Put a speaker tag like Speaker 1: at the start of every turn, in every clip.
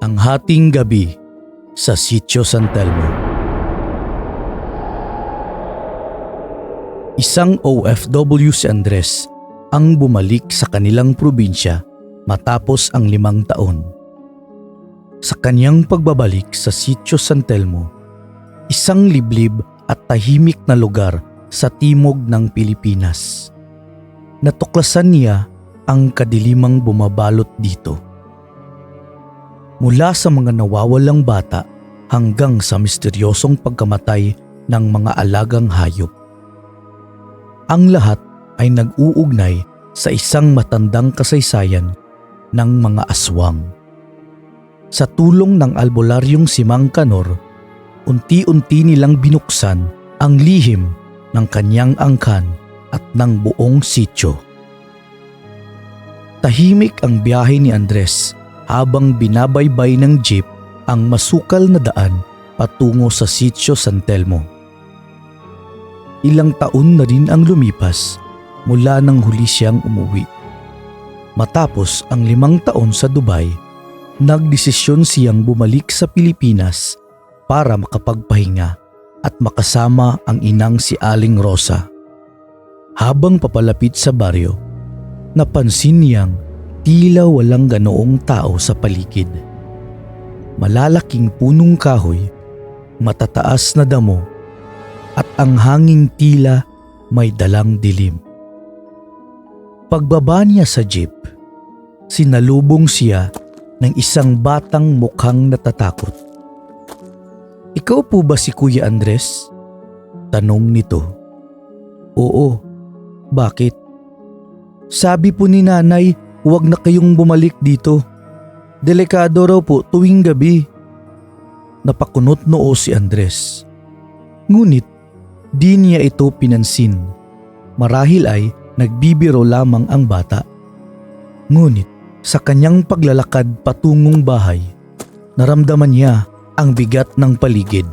Speaker 1: Ang hating gabi sa Sitio San Telmo. Isang OFW si Andres ang bumalik sa kanilang probinsya matapos ang limang taon. Sa kanyang pagbabalik sa Sitio San Telmo, isang liblib at tahimik na lugar sa timog ng Pilipinas. Natuklasan niya ang kadilimang bumabalot dito. Mula sa mga nawawalang bata hanggang sa misteryosong pagkamatay ng mga alagang hayop. Ang lahat ay nag-uugnay sa isang matandang kasaysayan ng mga aswang. Sa tulong ng albularyong si Mang Kanor, unti-unti nilang binuksan ang lihim ng kanyang angkan at ng buong sityo. Tahimik ang biyahe ni Andres habang binabaybay ng jeep ang masukal na daan patungo sa sityo San Telmo. Ilang taon na rin ang lumipas mula nang huli siyang umuwi. Matapos ang limang taon sa Dubai, nagdesisyon siyang bumalik sa Pilipinas para makapagpahinga at makasama ang inang si Aling Rosa. Habang papalapit sa baryo, napansin niyang tila walang ganoong tao sa paligid. Malalaking punong kahoy, matataas na damo, at ang hanging tila may dalang dilim. Pagbaba niya sa jeep, sinalubong siya ng isang batang mukhang natatakot. Ikaw po ba si Kuya Andres? Tanong nito. Oo. Bakit? Sabi po ni nanay, huwag na kayong bumalik dito. Delikado raw po tuwing gabi. Napakunot noo si Andres. Ngunit di niya ito pinansin. Marahil ay nagbibiro lamang ang bata. Ngunit sa kanyang paglalakad patungong bahay, naramdaman niya ang bigat ng paligid.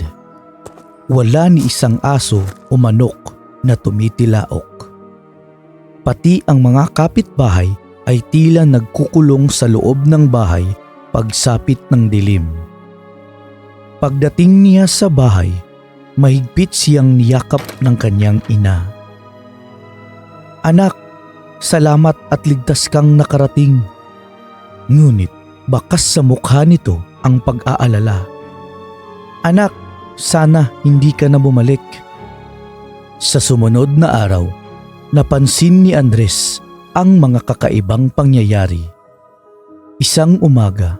Speaker 1: Wala ni isang aso o manok na tumitilaok. Pati ang mga kapitbahay ay tila nagkukulong sa loob ng bahay pagsapit ng dilim. Pagdating niya sa bahay, mahigpit siyang niyakap ng kanyang ina. Anak, salamat at ligtas kang nakarating. Ngunit bakas sa mukha nito ang pag-aalala. Anak, sana hindi ka na bumalik. Sa sumunod na araw, napansin ni Andres ang mga kakaibang pangyayari. Isang umaga,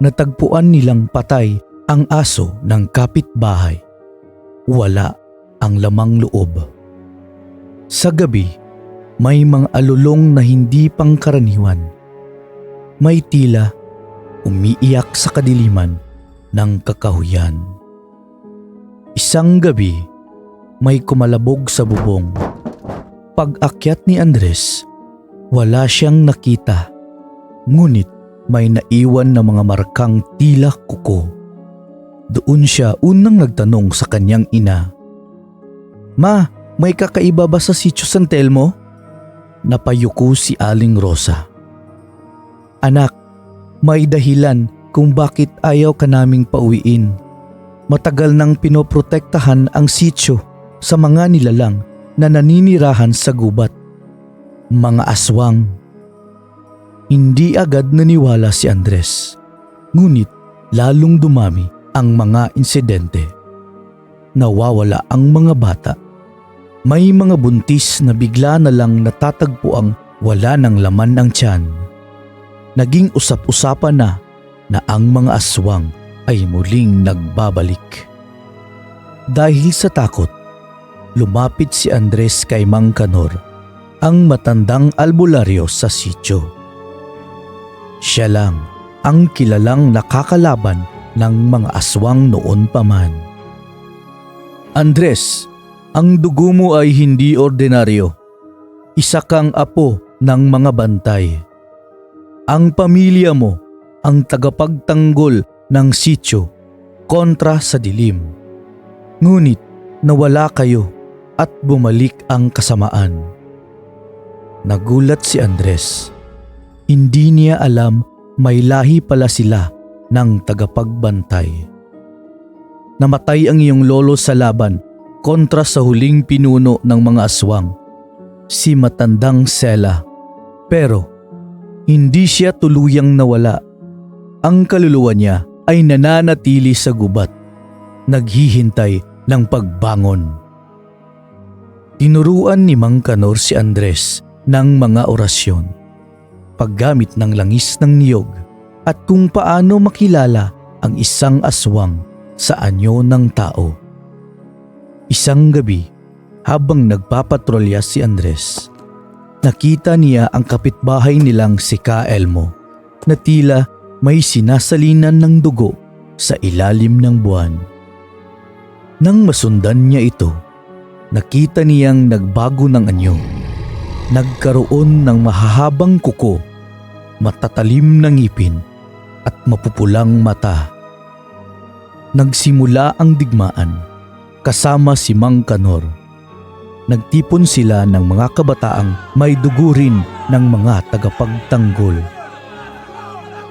Speaker 1: natagpuan nilang patay ang aso ng kapitbahay. Wala ang lamang loob. Sa gabi, may mga alulong na hindi pangkaraniwan. May tila umiiyak sa kadiliman ng kakahuyan. Isang gabi, may kumalabog sa bubong. Pag-akyat ni Andres, wala siyang nakita. Ngunit may naiwan na mga markang tila kuko. Doon siya unang nagtanong sa kanyang ina. Ma, may kakaiba ba sa sitio San Telmo? Napayuko si Aling Rosa. Anak, may dahilan kung bakit ayaw ka naming pauwiin. Matagal nang pinoprotektahan ang sitio sa mga nilalang na naninirahan sa gubat. Mga aswang. Hindi agad naniwala si Andres. Ngunit lalong dumami ang mga insidente. Nawawala ang mga bata. May mga buntis na bigla na lang natatagpo ang wala ng laman ng tiyan. Naging usap-usapan na na ang mga aswang ay muling nagbabalik. Dahil sa takot, lumapit si Andres kay Mang Kanor, ang matandang albularyo sa sityo. Siya lang ang kilalang nakakalaban ng mga aswang noon pa man. Andres, ang dugo mo ay hindi ordinaryo. Isa kang apo ng mga bantay. Ang pamilya mo ang tagapagtanggol ng sityo kontra sa dilim. Ngunit nawala kayo at bumalik ang kasamaan. Nagulat si Andres. Hindi niya alam may lahi pala sila ng tagapagbantay. Namatay ang iyong lolo sa laban kontra sa huling pinuno ng mga aswang, si matandang Sela. Pero hindi siya tuluyang nawala. Ang kaluluwa niya ay nananatili sa gubat, naghihintay ng pagbangon. Tinuruan ni Mang Kanor si Andres ng mga orasyon, paggamit ng langis ng niyog at kung paano makilala ang isang aswang sa anyo ng tao. Isang gabi, habang nagpapatrolya si Andres, nakita niya ang kapitbahay nilang si Ka Elmo na tila may sinasalinan ng dugo sa ilalim ng buwan. Nang masundan niya ito, nakita niyang nagbago ng anyo. Nagkaroon ng mahahabang kuko, matatalim na ngipin at mapupulang mata. Nagsimula ang digmaan kasama si Mang Kanor. Nagtipon sila ng mga kabataang may dugo rin ng mga tagapagtanggol.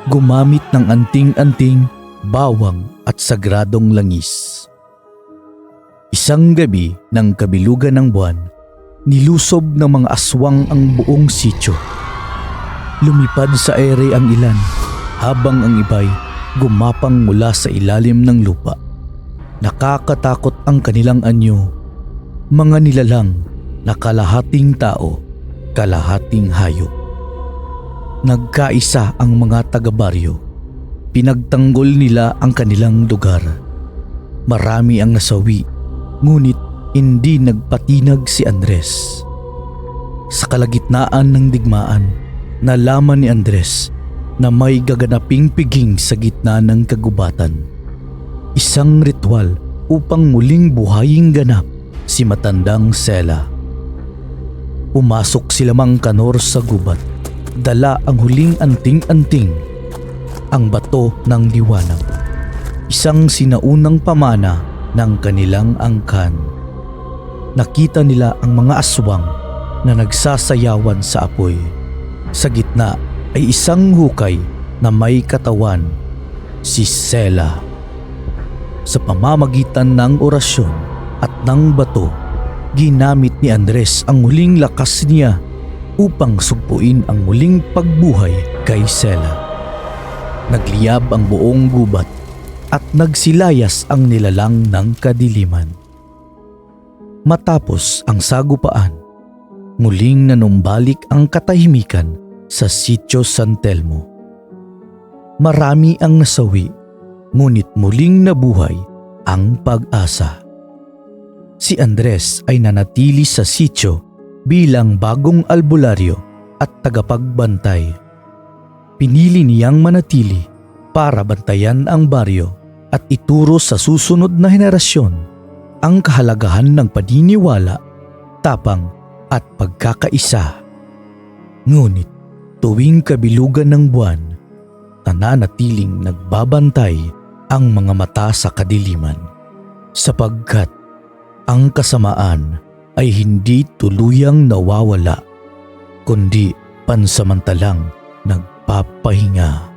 Speaker 1: Gumamit ng anting-anting, bawang at sagradong langis. Isang gabi ng kabilugan ng buwan, nilusob ng mga aswang ang buong sityo. Lumipad sa ere ang ilan habang ang iba'y gumapang mula sa ilalim ng lupa. Nakakatakot ang kanilang anyo. Mga nilalang na kalahating tao, kalahating hayop. Nagkaisa ang mga taga-baryo. Pinagtanggol nila ang kanilang lugar. Marami ang nasawi, ngunit hindi nagpatinag si Andres. Sa kalagitnaan ng digmaan, nalaman ni Andres na may gaganaping piging sa gitna ng kagubatan. Isang ritual upang muling buhayin ganap si matandang Sela. Pumasok sila mang kanor sa gubat, dala ang huling anting-anting, ang bato ng liwanag. Isang sinaunang pamana ng kanilang angkan. Nakita nila ang mga aswang na nagsasayawan sa apoy. Sa gitna ay isang hukay na may katawan, si Sela. Sa pamamagitan ng orasyon at ng bato, ginamit ni Andres ang muling lakas niya upang sugpuin ang muling pagbuhay kay Sela. Nagliyab ang buong gubat at nagsilayas ang nilalang ng kadiliman. Matapos ang sagupaan, muling nanumbalik ang katahimikan sa sitio San Telmo. Marami ang nasawi, ngunit muling nabuhay ang pag-asa. Si Andres ay nanatili sa sitio bilang bagong albularyo at tagapagbantay. Pinili niyang manatili para bantayan ang baryo at ituro sa susunod na henerasyon ang kahalagahan ng paniniwala, tapang at pagkakaisa. Ngunit tuwing kabilugan ng buwan, nananatiling nagbabantay ang mga mata sa kadiliman sapagkat ang kasamaan ay hindi tuluyang nawawala kundi pansamantalang nagpapahinga.